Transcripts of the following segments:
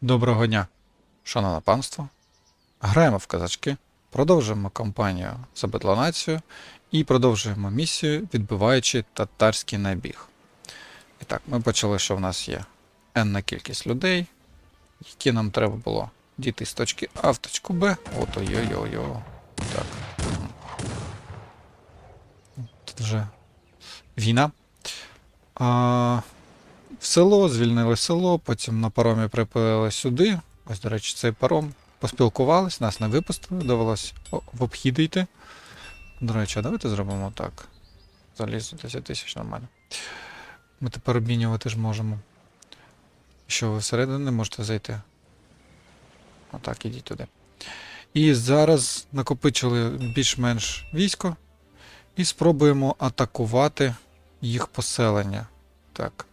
Доброго дня, шановне панство. Граємо в казачки, продовжуємо кампанію за Бетлонацію і продовжуємо місію, відбиваючи татарський набіг. І так, ми почали, що в нас є енна кількість людей, які нам треба було дійти з точки А в точку Б. Ото йо-йо-йо. Так. Тут вже війна. А, в село, звільнили село, потім на паромі припили сюди. Ось, до речі, цей паром. Поспілкувались, нас не випустили, довелось о- в обхід йти. До речі, а давайте зробимо так. Залізу 10 тисяч нормально. Ми тепер обмінювати ж можемо. Що ви всередину не можете зайти? Отак, ідіть туди. І зараз накопичили більш-менш військо. І спробуємо атакувати їх поселення. Так.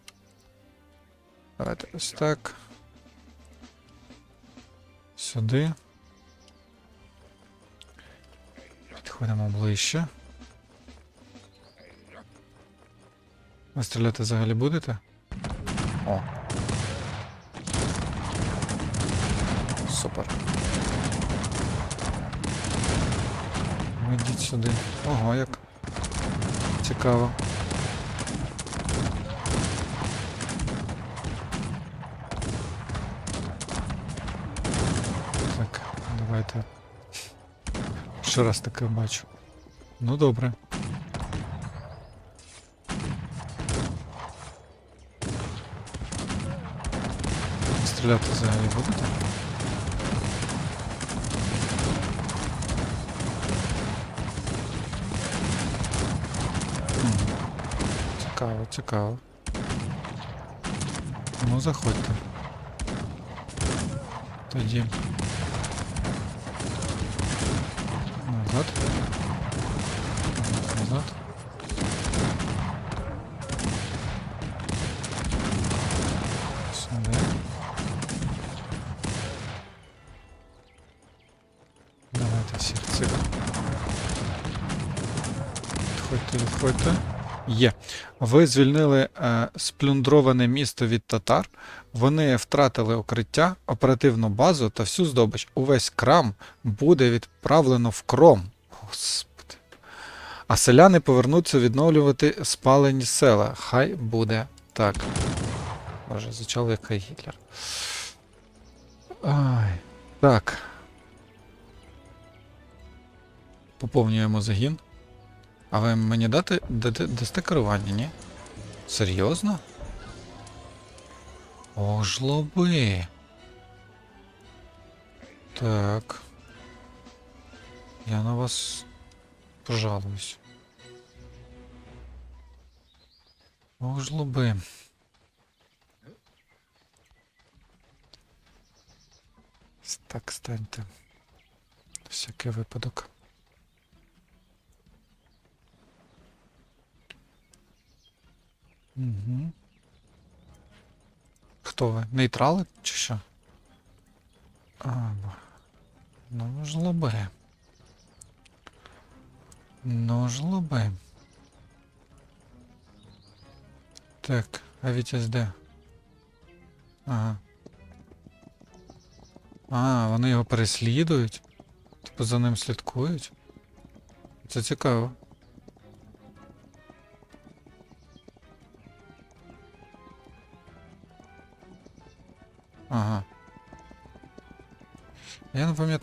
Давайте ось так. Сюди. Підходимо ближче. Ви стріляти взагалі будете? О. Супер. Ви Йдіть сюди. Ого, як. Цікаво. давайте. Ще раз таке бачу. Ну добре. Стріляти взагалі будете? Мгм. Цікаво, цікаво. Ну, заходьте. Тоді. Назад. Назад. Сюди. Давайте всіх цих. Відходьте, відходьте. Є. Ви звільнили е, сплюндроване місто від татар. Вони втратили укриття, оперативну базу та всю здобич. Увесь крам буде відправлено в кром. Господи. А селяни повернуться відновлювати спалені села. Хай буде так. Боже, звучало як Гітлер. Ай. Так. Поповнюємо загін. А ви мені дати, дасте керування, ні? Серйозно? О, жлоби. Так. Я на вас пожалуюсь. О, жлоби. Так, станьте. Всякий випадок. Угу. Хто ви? Нейтрали чи що? А, ну жлоби. Ну жлоби. Так, а Вітязь де? Ага. А, вони його переслідують? Типу за ним слідкують? Це цікаво.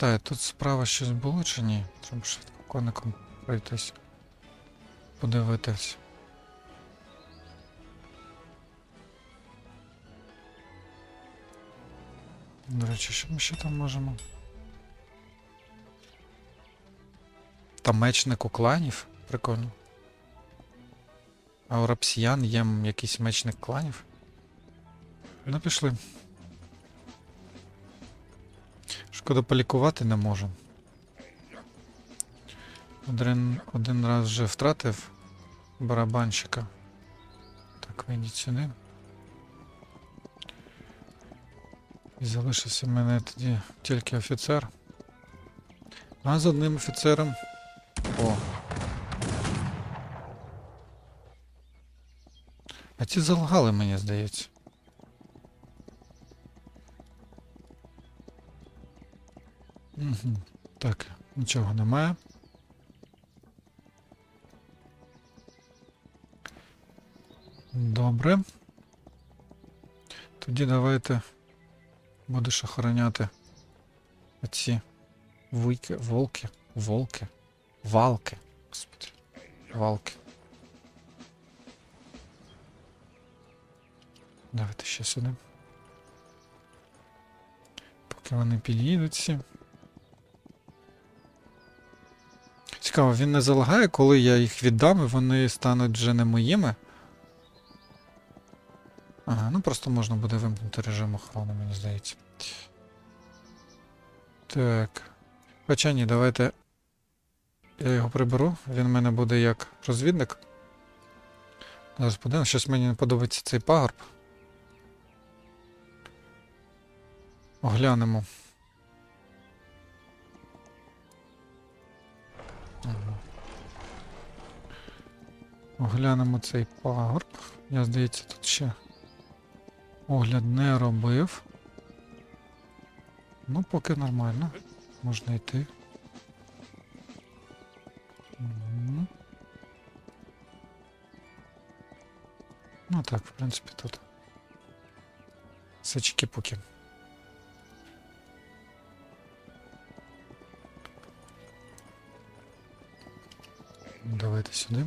Пам'ятаю, тут справа щось було чи ні? Треба швидко коником пройтись. Подивитись. До речі, що ми ще там можемо? Там мечник у кланів? Прикольно. А у рапсіян є якийсь мечник кланів? Ну, пішли. Шкода полікувати не можу. Один, один раз вже втратив барабанщика. Так, вийдіть сюди. І залишився мене тоді тільки офіцер. А з одним офіцером. О. А ці залгали, мені здається. Угу. Так, нічого немає. Добре. Тоді давайте будеш охороняти оці вуйки, волки, волки, валки. Господи, валки. Давайте ще сюди. Поки вони під'їдуть всі. Цікаво, він не залагає, коли я їх віддам, і вони стануть вже не моїми. Ага, ну просто можна буде вимкнути режим охорони, мені здається. Так. Хоча ні, давайте. Я його приберу. Він в мене буде як розвідник. Зараз подивимось, щось мені не подобається цей пагорб. Оглянемо. Оглянемо цей пагорб. Я, здається, тут ще огляд не робив. Ну, поки нормально. Можна йти. Ну так, в принципі, тут. Сачки поки. Давайте сюди.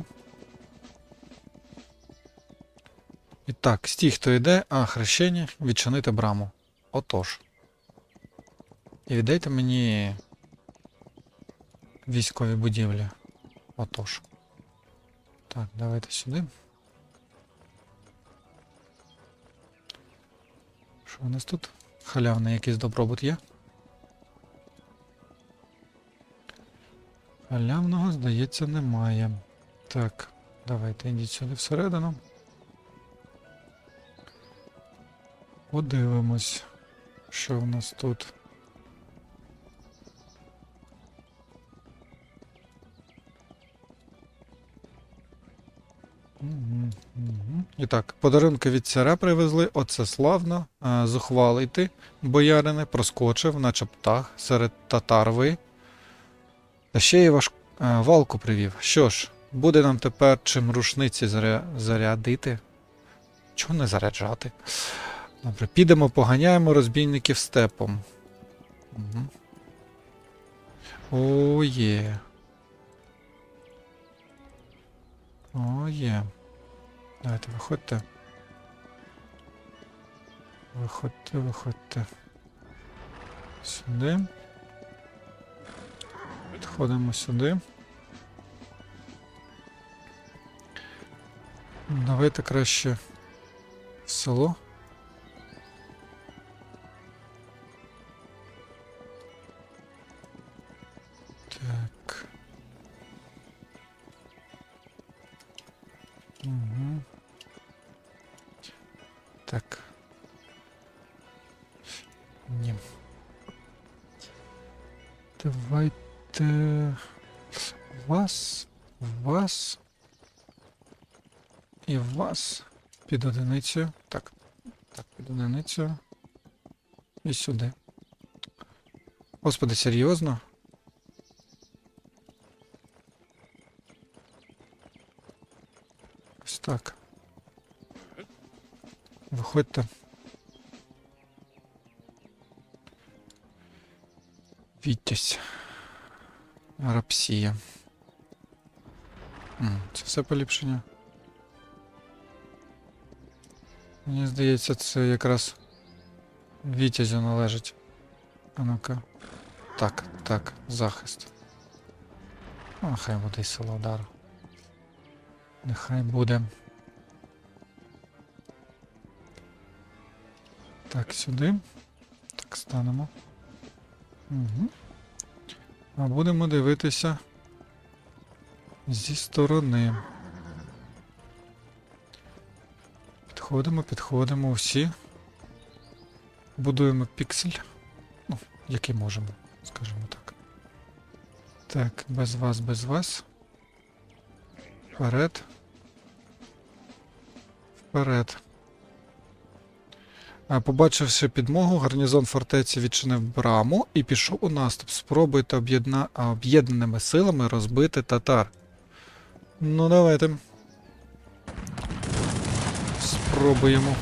Так, стій, хто йде, а хрещення, відчинити браму. Отож. І віддайте мені військові будівлі. Отож. Так, давайте сюди. Що у нас тут? Халявний якийсь добробут є? Халявного, здається, немає. Так, давайте йдіть сюди всередину. Подивимось, що в нас тут. І так, подарунки від царя привезли, оце славно. А, Зухвалий ти, боярине, проскочив, наче птах серед татарви. Та ще й ваш а, валку привів. Що ж, буде нам тепер чим рушниці заря... зарядити. Чого не заряджати? Добре, підемо, поганяємо розбійників степом. Угу. О, є. О, є. Давайте, виходьте. Виходьте, виходьте. Сюди. Підходимо сюди. Давайте краще в село. Так. Угу. Так. Ні. Давайте вас, вас і вас під одиницею. Так. Так, під одиницею. І сюди. Господи, серйозно? Ось так. Виходьте. Вітязь. Рапсія. Це все поліпшення. Мені здається, це якраз Вітязю належить. А ну-ка. Так, так, захист. А, хай буде й село удар. Нехай буде. Так, сюди. Так, станемо. Угу. А будемо дивитися зі сторони. Підходимо, підходимо всі. Будуємо піксель. Ну, який можемо, скажімо так. Так, без вас, без вас. Вперед. Вперед. Побачивши підмогу, гарнізон фортеці відчинив браму і пішов у наступ. Спробуйте об'єдна... об'єднаними силами розбити татар. Ну, давайте. Спробуємо.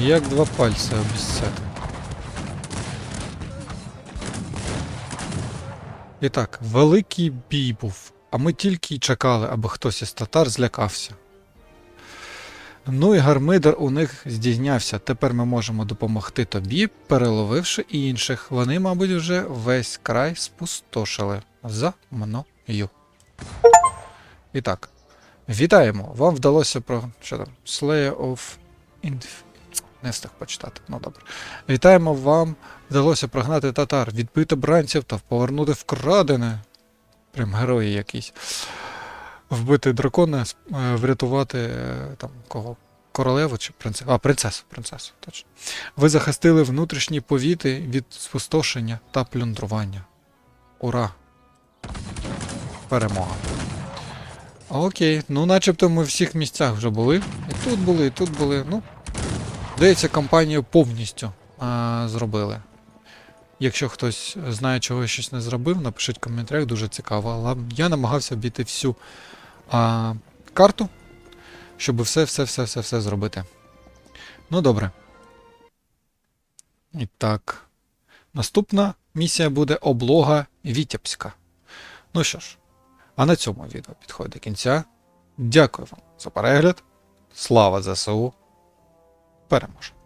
Як два пальці обіцяти. І так, великий бій був, а ми тільки й чекали, аби хтось із татар злякався. Ну і гармидер у них здійнявся. Тепер ми можемо допомогти тобі, переловивши інших. Вони, мабуть, вже весь край спустошили за мною. І так, вітаємо! Вам вдалося про. Що там? Slayer of Inf... Не встиг почитати. Ну добре. Вітаємо вам. Вдалося прогнати татар, відбити бранців та повернути вкрадене. Прям герої якісь. Вбити дракона, е, врятувати е, там кого? Королеву чи принцесу? А, принцесу, принцесу, точно. Ви захистили внутрішні повіти від спустошення та плюндрування. Ура! Перемога. Окей, ну начебто ми всіх місцях вже були. І тут були, і тут були. Ну, здається, кампанію повністю а, зробили. Якщо хтось знає, чого я щось не зробив, напишіть в коментарях, дуже цікаво. Але я намагався обійти всю а, карту, щоб все, все, все, все, все зробити. Ну, добре. І так. Наступна місія буде облога Вітябська. Ну що ж, а на цьому відео підходить до кінця. Дякую вам за перегляд. Слава ЗСУ. paramos.